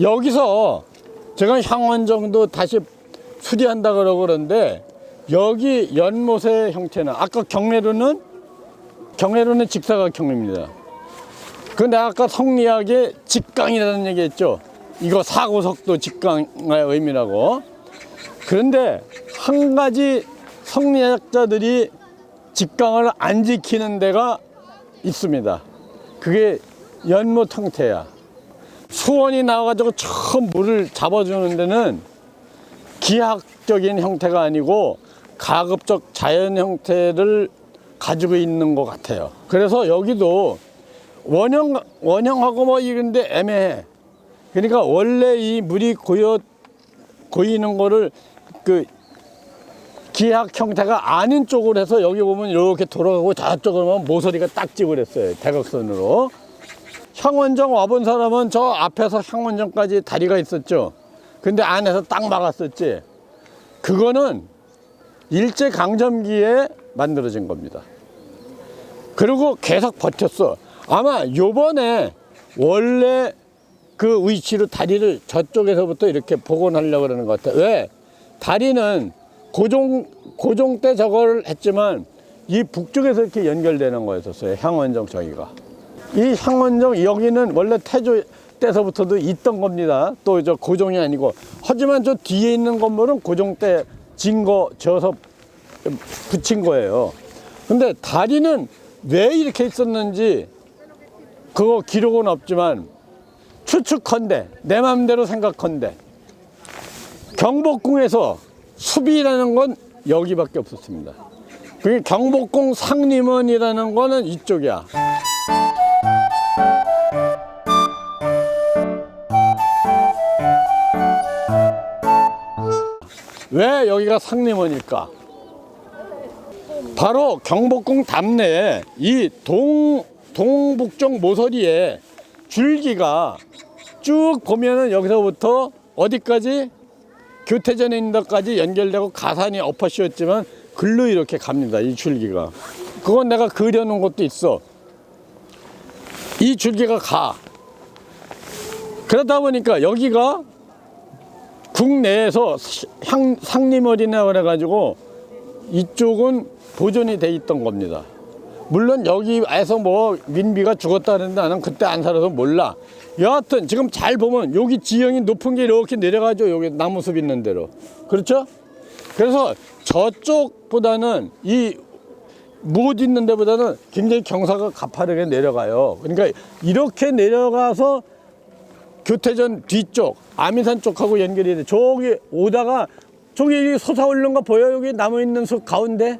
여기서 제가 향원 정도 다시 수리한다 그러고 그러는데 여기 연못의 형태는 아까 경내로는 경내로는 직사각형입니다. 근데 아까 성리학의 직강이라는 얘기 했죠. 이거 사고속도 직강의 의미라고. 그런데 한 가지 성리학자들이 직강을 안 지키는 데가 있습니다. 그게 연못 형태야. 수원이 나와가지고 처음 물을 잡아주는 데는 기하학적인 형태가 아니고 가급적 자연 형태를 가지고 있는 것 같아요. 그래서 여기도 원형, 원형하고 뭐 이런데 애매해. 그러니까 원래 이 물이 고여, 고이는 거를 그 기하 형태가 아닌 쪽으로 해서 여기 보면 이렇게 돌아가고 저쪽으로 보면 모서리가 딱 찌그랬어요. 대각선으로. 향원정 와본 사람은 저 앞에서 향원정까지 다리가 있었죠. 근데 안에서 딱 막았었지. 그거는 일제 강점기에 만들어진 겁니다. 그리고 계속 버텼어. 아마 요번에 원래 그 위치로 다리를 저쪽에서부터 이렇게 복원하려고 그러는 것 같아. 왜? 다리는 고종, 고종 때 저걸 했지만 이 북쪽에서 이렇게 연결되는 거였었어요. 향원정 저기가. 이 향원정 여기는 원래 태조 때서부터도 있던 겁니다. 또 저 고종이 아니고. 하지만 저 뒤에 있는 건물은 고종 때 진거 저어서 붙인 거예요. 근데 다리는 왜 이렇게 있었는지 그거 기록은 없지만 추측컨대 내 마음대로 생각컨대 경복궁에서 수비라는 건 여기밖에 없었습니다. 그게 경복궁 상림원이라는 거는 이쪽이야. 왜 여기가 상림원일까? 바로 경복궁 담내에 이 동, 동북쪽 모서리에 줄기가 쭉 보면은 여기서부터 어디까지 교태전에 있는 데까지 연결되고 가산이 엎어씌웠지만 글로 이렇게 갑니다. 이 줄기가. 그건 내가 그려놓은 것도 있어. 이 줄기가 가. 그러다 보니까 여기가 국내에서 향, 상림어리나 그래가지고 이쪽은 보존이 돼 있던 겁니다. 물론 여기에서 뭐 민비가 죽었다는데 나는 그때 안 살아서 몰라. 여하튼 지금 잘 보면 여기 지형이 높은 게 이렇게 내려가죠. 여기 나무숲 있는 대로. 그렇죠? 그래서 저쪽보다는 이 못 있는 데보다는 굉장히 경사가 가파르게 내려가요. 그러니까 이렇게 내려가서 교태전 뒤쪽, 아미산 쪽하고 연결이 돼. 저기 오다가 저기 솟아오르는 거 보여? 여기 나무 있는 숲 가운데?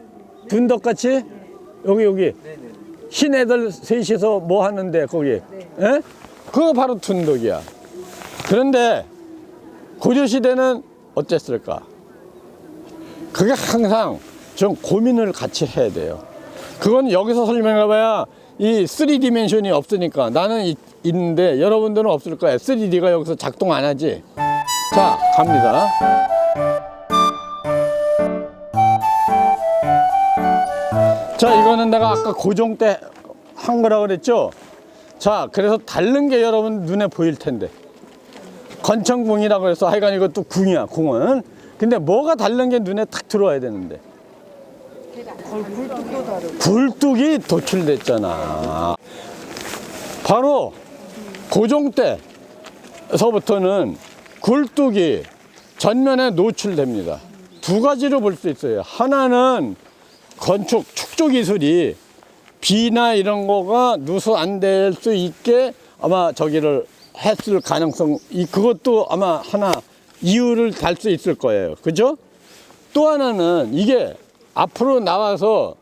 둔덕같이? 여기, 여기. 흰 애들 셋이서 뭐 하는데, 거기. 예? 그거 바로 둔덕이야. 그런데 고려 시대는 어땠을까? 그게 항상 좀 고민을 같이 해야 돼요. 그건 여기서 설명해봐야 이 3디멘션이 없으니까 나는 이- 있는데 여러분들은 없을 거예요. 3D가 여기서 작동 안 하지. 자, 갑니다. 자, 이거는 내가 아까 고정 때 한 거라 그랬죠? 자, 그래서 다른 게 여러분 눈에 보일 텐데. 건청궁이라고 해서 하여간 이것도 궁이야, 궁은. 근데 뭐가 다른 게 눈에 탁 들어와야 되는데. 굴뚝이 도출됐잖아. 바로 고종 때서부터는 굴뚝이 전면에 노출됩니다. 두 가지로 볼 수 있어요. 하나는 건축 축조 기술이 비나 이런 거가 누수 안 될 수 있게 아마 저기를 했을 가능성 이 그것도 아마 하나 이유를 달 수 있을 거예요. 그죠? 또 하나는 이게 앞으로 나와서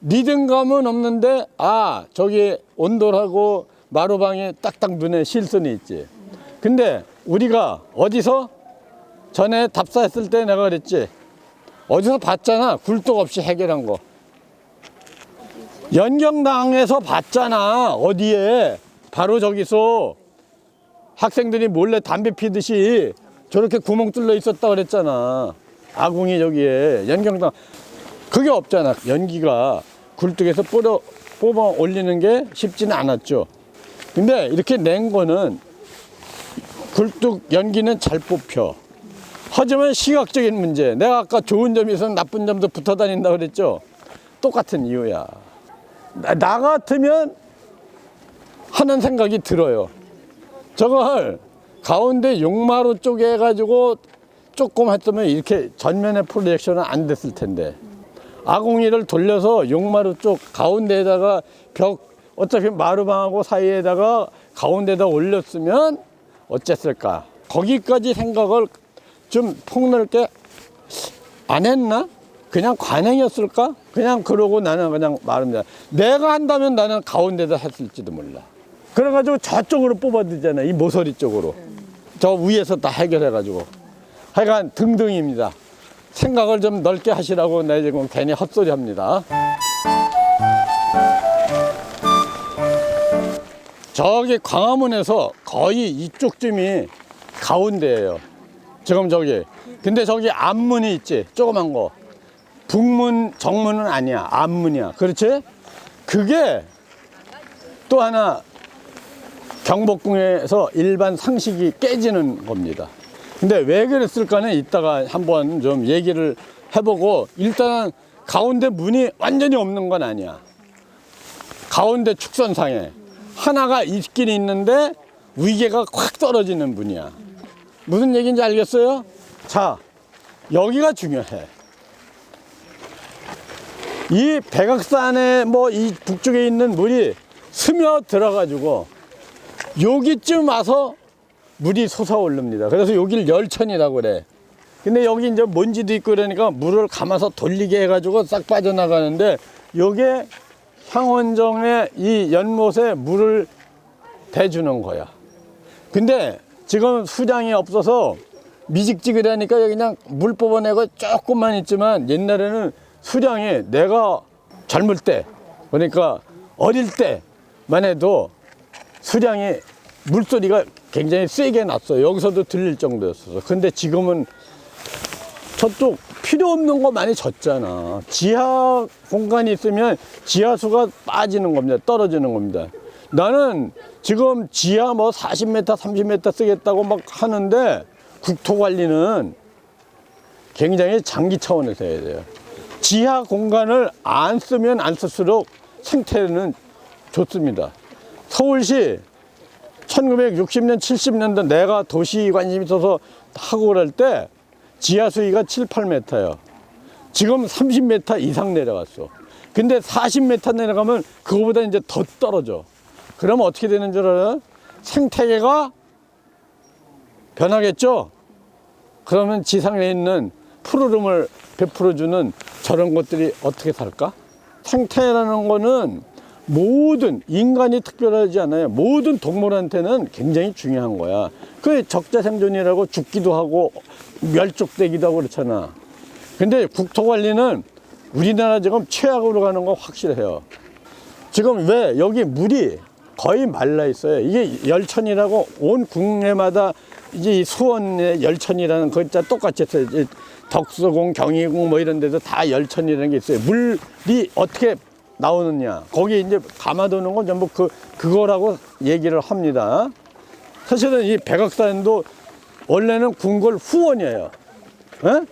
리듬감은 없는데 아 저기 온돌하고 마루방에 딱딱 눈에 실선이 있지. 근데 우리가 어디서 전에 답사했을 때 내가 그랬지. 어디서 봤잖아. 굴뚝 없이 해결한 거. 연경당에서 봤잖아. 어디에 바로 저기서 학생들이 몰래 담배 피듯이 저렇게 구멍 뚫려 있었다 그랬잖아. 아궁이 저기에 연경당 그게 없잖아. 연기가 굴뚝에서 뽑아, 뽑아 올리는 게 쉽지는 않았죠. 근데 이렇게 낸 거는 굴뚝 연기는 잘 뽑혀. 하지만 시각적인 문제. 내가 아까 좋은 있으면 나쁜 점도 붙어 다닌다 그랬죠? 똑같은 이유야. 나, 나 같으면 하는 생각이 들어요. 저걸 가운데 용마루 쪽에 해가지고 조금 했으면 이렇게 전면에 프로젝션은 안 됐을 텐데. 아궁이를 돌려서 용마루 쪽 가운데에다가 벽 어차피 마루방하고 사이에다가 가운데다 올렸으면 어쨌을까? 거기까지 생각을 좀 폭넓게 안 했나? 그냥 관행이었을까? 그냥 그러고 나는 그냥 말합니다. 내가 한다면 나는 가운데다 했을지도 몰라. 그래가지고 저쪽으로 뽑아드잖아 이 모서리 쪽으로. 저 위에서 다 해결해가지고 하여간 등등입니다 생각을 좀 넓게 하시라고 내 지금 괜히 헛소리 합니다. 저기 광화문에서 거의 이쪽쯤이 가운데예요. 지금 저기. 근데 저기 앞문이 있지. 조그만 거. 북문, 정문은 아니야. 앞문이야. 그렇지? 그게 또 하나 경복궁에서 일반 상식이 깨지는 겁니다. 근데 왜 그랬을까는 이따가 한번 좀 얘기를 해보고 일단은 가운데 문이 완전히 없는 건 아니야. 가운데 축선상에 하나가 있긴 있는데 위계가 확 떨어지는 문이야. 무슨 얘기인지 알겠어요? 자, 여기가 중요해. 이 백악산에 뭐 이 북쪽에 있는 물이 스며 들어가지고 여기쯤 와서 물이 솟아오릅니다. 그래서 여기를 열천이라고 그래. 근데 여기 이제 먼지도 있고 그러니까 물을 감아서 돌리게 해가지고 싹 빠져나가는데 요게 향원정의 이 연못에 물을 대주는 거야. 근데 지금 수량이 없어서 미직지근하니까 여기 그냥 물 뽑아내고 조금만 있지만 옛날에는 수량이 내가 젊을 때 그러니까 어릴 때만 해도 수량이 물소리가 굉장히 세게 났어요. 여기서도 들릴 정도였어. 근데 지금은 저쪽 필요 없는 거 많이 졌잖아. 지하 공간이 있으면 지하수가 빠지는 겁니다. 떨어지는 겁니다. 나는 지금 지하 뭐 40m, 30m 쓰겠다고 막 하는데 국토관리는 굉장히 장기 차원에서 해야 돼요. 지하 공간을 안 쓰면 안 쓸수록 생태는 좋습니다. 서울시 1960년, 70년대 내가 도시 관심 있어서 하고 그럴 때 지하 수위가 7, 8m예요. 지금 30m 이상 내려갔어. 근데 40m 내려가면 그거보다 이제 더 떨어져. 그러면 어떻게 되는 줄 알아요? 생태계가 변하겠죠? 그러면 지상에 있는 푸르름을 베풀어주는 저런 것들이 어떻게 살까? 생태라는 거는 모든 인간이 특별하지 않아요. 모든 동물한테는 굉장히 중요한 거야. 그 적자 생존이라고 죽기도 하고 멸족되기도 하고 그렇잖아. 근데 국토관리는 우리나라 지금 최악으로 가는 거 확실해요. 지금 왜 여기 물이 거의 말라 있어요. 이게 열천이라고 온 국내마다 이제 이 수원의 열천이라는 거 진짜 똑같이 했어요. 덕수궁, 경희궁 뭐 이런 데도 다 열천이라는 게 있어요. 물이 어떻게 나오느냐. 거기 이제 감아두는 건 전부 그, 그거라고 얘기를 합니다. 사실은 이 백악산도 원래는 궁궐 후원이에요. 에?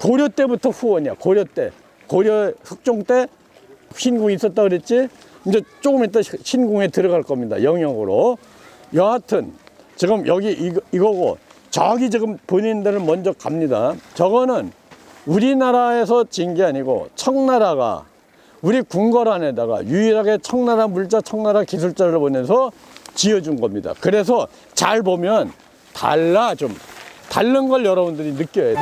고려 때부터 후원이야. 고려 때. 고려 흑종 때 신궁이 있었다 그랬지? 이제 조금 이따 신궁에 들어갈 겁니다. 영역으로. 여하튼 지금 여기 이거, 이거고 저기 지금 본인들은 먼저 갑니다. 저거는 우리나라에서 진 게 아니고 청나라가 우리 궁궐안에다가 유일하게 청나라 물자, 청나라 기술자를 보내서 지어준 겁니다. 그래서 잘 보면 달라 좀 다른 걸 여러분들이 느껴야 돼.